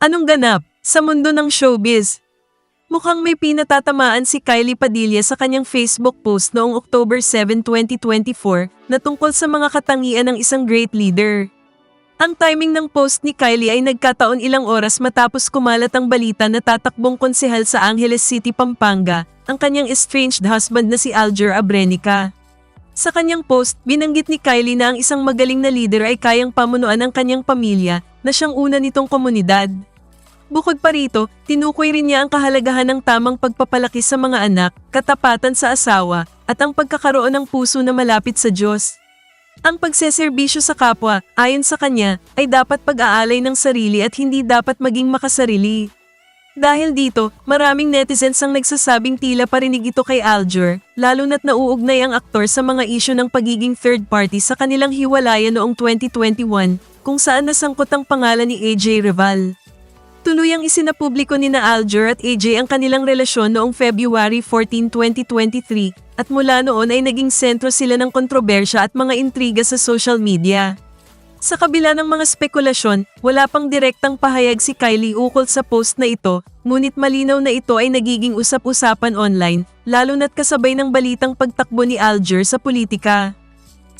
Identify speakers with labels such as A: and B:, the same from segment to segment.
A: Anong ganap sa mundo ng showbiz? Mukhang may pinatatamaan si Kylie Padilla sa kanyang Facebook post noong October 7, 2024 na tungkol sa mga katangian ng isang great leader. Ang timing ng post ni Kylie ay nagkataon ilang oras matapos kumalat ang balita na tatakbong konsehal sa Angeles City, Pampanga, ang kanyang estranged husband na si Alger Abrenica. Sa kanyang post, binanggit ni Kylie na ang isang magaling na leader ay kayang pamunuan ang kanyang pamilya na siyang una nitong komunidad. Bukod pa rito, tinukoy rin niya ang kahalagahan ng tamang pagpapalaki sa mga anak, katapatan sa asawa, at ang pagkakaroon ng puso na malapit sa Diyos. Ang pagseserbisyo sa kapwa, ayon sa kanya, ay dapat pag-aalay ng sarili at hindi dapat maging makasarili. Dahil dito, maraming netizens ang nagsasabing tila parinig ito kay Alger, lalo na't nauugnay ang aktor sa mga isyu ng pagiging third party sa kanilang hiwalayan noong 2021, kung saan nasangkot ang pangalan ni AJ Reval. Tuluyang isinapubliko ni na Alger at AJ ang kanilang relasyon noong February 14, 2023 at mula noon ay naging sentro sila ng kontrobersya at mga intriga sa social media. Sa kabila ng mga spekulasyon, wala pang direktang pahayag si Kylie ukol sa post na ito, ngunit malinaw na ito ay nagiging usap-usapan online, lalo na't kasabay ng balitang pagtakbo ni Alger sa politika.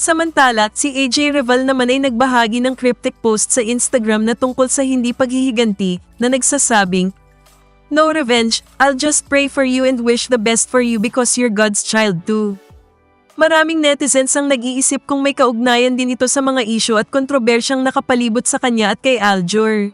A: Samantala, si AJ Reval naman ay nagbahagi ng cryptic post sa Instagram na tungkol sa hindi paghihiganti na nagsasabing, No revenge, I'll just pray for you and wish the best for you because you're God's child too. Maraming netizens ang nag-iisip kung may kaugnayan din ito sa mga isyu at kontrobersyang nakapalibot sa kanya at kay Aljur.